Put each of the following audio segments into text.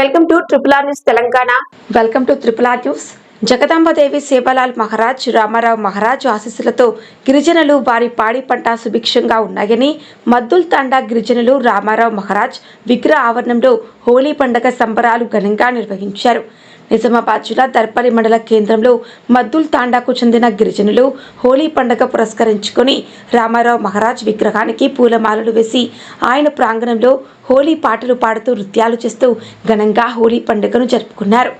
Welcome to triple R news Telangana. Welcome to triple R news. Jagadambadevi Sevalal Maharaj Ramarao Maharaj ఆశీస్సులతో గిరిజనులు వారి పాడి పంట సుభిక్షంగా ఉన్నాయని మద్దుల్ తాండా గిరిజనులు రామారావు మహారాజ్ విగ్రహ ఆవరణంలో హోలీ పండగ సంబరాలు ఘనంగా నిర్వహించారు. నిజామాబాద్ జిల్లా దర్పల్లి మండల కేంద్రంలో మద్దుల్ తాండాకు చెందిన గిరిజనులు హోలీ పండగ పురస్కరించుకొని రామారావు మహారాజ్ విగ్రహానికి పూలమాలలు వేసి ఆయన ప్రాంగణంలో హోలీ పాటలు పాడుతూ నృత్యాలు చేస్తూ ఘనంగా హోలీ పండుగను జరుపుకున్నారు.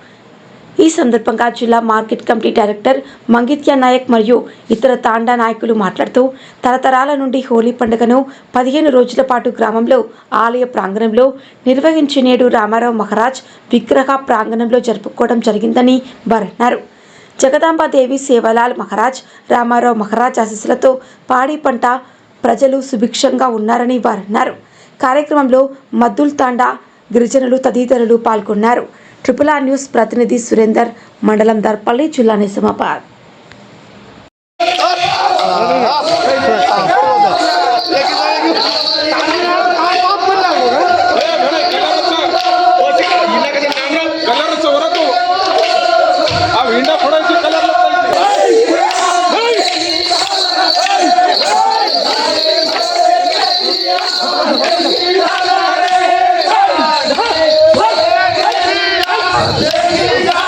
ఈ సందర్భంగా జిల్లా market committee director Mangitya Naik మరియు ఇతర తాండా నాయకులు మాట్లాడుతూ తరతరాల నుండి హోలీ పండుగను పదిహేను రోజుల పాటు గ్రామంలో ఆలయ ప్రాంగణంలో నిర్వహించి నేడు రామారావు మహారాజ్ విగ్రహ ప్రాంగణంలో జరుపుకోవడం జరిగిందని వారు అన్నారు జగదాంబాదేవి సేవలాల్ మహారాజ్ రామారావు మహారాజ్ ఆశీస్సులతో పాడి పంట ప్రజలు సుభిక్షంగా ఉన్నారని వారు అన్నారు కార్యక్రమంలో మద్దుల్ తాండా గిరిజనులు తదితరులు పాల్గొన్నారు. ટ્રિપલ આર ન્યૂઝ પ્રતિનિધિ સુરેન્દર મંડલમ દરપલ્લી જિલ્લાની સમાપાર Yeah. Take it down.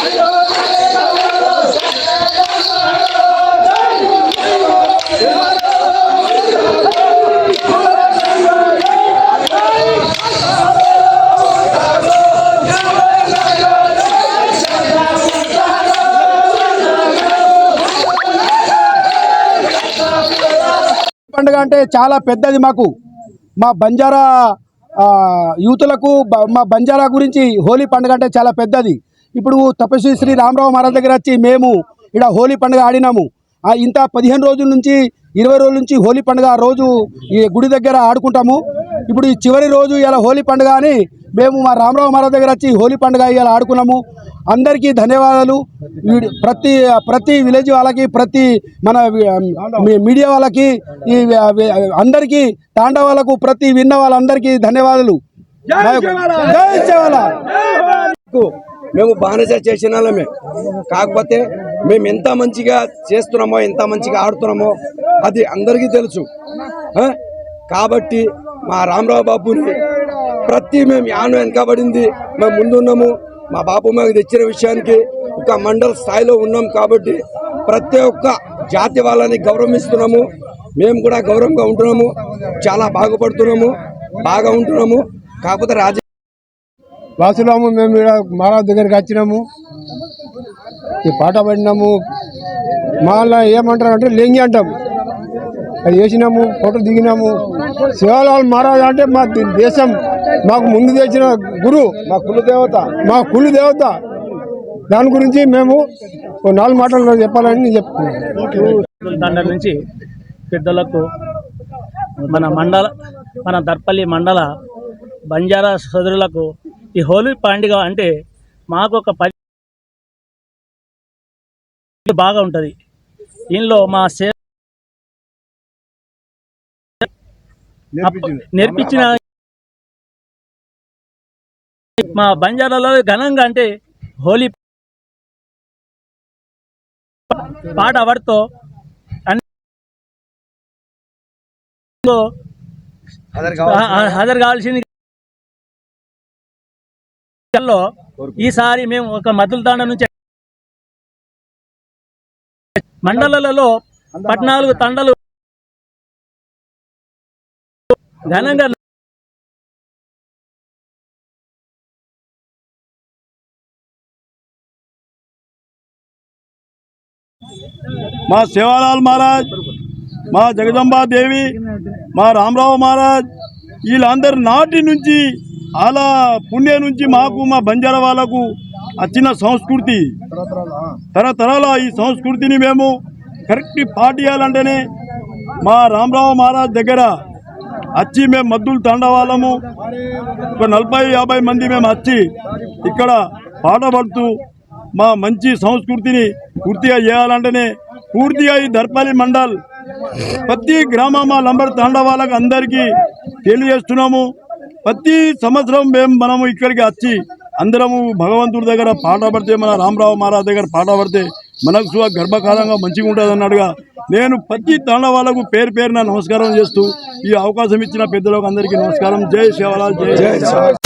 Hello. పండుగ అంటే చాలా పెద్దది మాకు. మా బంజారా యూతులకు మా బంజారా గురించి హోలీ పండుగ అంటే చాలా పెద్దది. ఇప్పుడు తపస్వి శ్రీ రామరావు మహారాజ్ దగ్గర వచ్చి మేము ఇక్కడ హోలీ పండుగ ఆడినాము. ఆ, ఇంత పదిహేను రోజుల నుంచి ఇరవై రోజుల నుంచి హోలీ పండుగ రోజు ఈ గుడి దగ్గర ఆడుకుంటాము. ఇప్పుడు ఈ చివరి రోజు ఇలా హోలీ పండుగ అని మేము మా రామరావు మహారాజ్ దగ్గర వచ్చి హోలీ పండుగ ఇలా ఆడుకున్నాము. అందరికీ ధన్యవాదాలు. ప్రతి ప్రతి విలేజ్ వాళ్ళకి ప్రతి మన మీడియా వాళ్ళకి ఈ అందరికీ తాండా వాళ్ళకు ప్రతి విన్న వాళ్ళందరికీ ధన్యవాదాలు. మేము బానిస చేసిన వాళ్ళమే. కాకపోతే మేము ఎంత మంచిగా చేస్తున్నామో ఎంత మంచిగా ఆడుతున్నామో అది అందరికీ తెలుసు? కాబట్టి మా రామరావు బాబుని ప్రతి మేము యాను వెనకబడింది. మేము ముందున్నాము. మా బాబు మాకు తెచ్చిన విషయానికి ఒక మండల స్థాయిలో ఉన్నాం కాబట్టి ప్రతి ఒక్క జాతి వాళ్ళని గౌరవిస్తున్నాము. మేము కూడా గౌరవంగా ఉంటున్నాము. చాలా బాగుపడుతున్నాము. బాగా ఉంటున్నాము. కాకపోతే రాజ వాసులాము మేము ఇక్కడ మహారాజ్ దగ్గరికి వచ్చినాము. ఈ పాట పడినాము. మళ్ళా ఏమంటారు అంటే లింగి అంటాము. వేసినాము ఫోటో దిగినాము. శివలాల్ మహారాజ్ అంటే మా దేశం. మాకు ముందు తెచ్చిన గురు మా కుల దేవత. మా కులదేవత దాని గురించి మేము నాలుగు మాటలు చెప్పాలని నేను చెప్తున్నాను. నుంచి పెద్దలకు మన మండల మన దర్పల్లి మండల బంజారా సోదరులకు ఈ హోలీ పండుగ అంటే మాకు ఒక పది బాగా ఉంటుంది. దీనిలో మా సే నేర్పించిన మా బంజారాలో ఘనంగా అంటే హోలీ పాట అన్ని హాజరు కావాల్సింది. ఈసారి మేము ఒక మద్దుల తాండ నుంచి మండలాలలో పద్నాలుగు తండలు ఘనంగా మా సేవాలాల్ మహారాజ్ మా జగదంబాదేవి మా రామరావు మహారాజ్ వీళ్ళందరి నాటి నుంచి అలా పుణ్య నుంచి మాకు మా బంజారా వాళ్ళకు వచ్చిన సంస్కృతి. తరతరాల ఈ సంస్కృతిని మేము కరెక్ట్ పాటియాలంటేనే మా రామరావు మహారాజ్ దగ్గర వచ్చి మేము మద్దులు తండవాళ్ళము ఒక నలభై యాభై మంది మేము వచ్చి ఇక్కడ పాటపడుతూ మా మంచి సంస్కృతిని పూర్తిగా చేయాలంటేనే పూర్తిగా ఈ దర్పల్లి మండల్ ప్రతి గ్రామ మా లంబర్ తండవాళ్ళకి అందరికీ తెలియజేస్తున్నాము. ప్రతి సంవత్సరం మేము మనము ఇక్కడికి వచ్చి అందరము భగవంతుడి దగ్గర పాట పడితే మన రామరావు మహారాజ్ దగ్గర పాట పడితే మనకు గర్భకాలంగా మంచిగా ఉంటుంది అన్నాడుగా నేను ప్రతి తాండ వాళ్ళకు పేరు పేరున నమస్కారం చేస్తూ ఈ అవకాశం ఇచ్చిన పెద్దలకు అందరికీ నమస్కారం. జై శివలాల్ జై జై శివ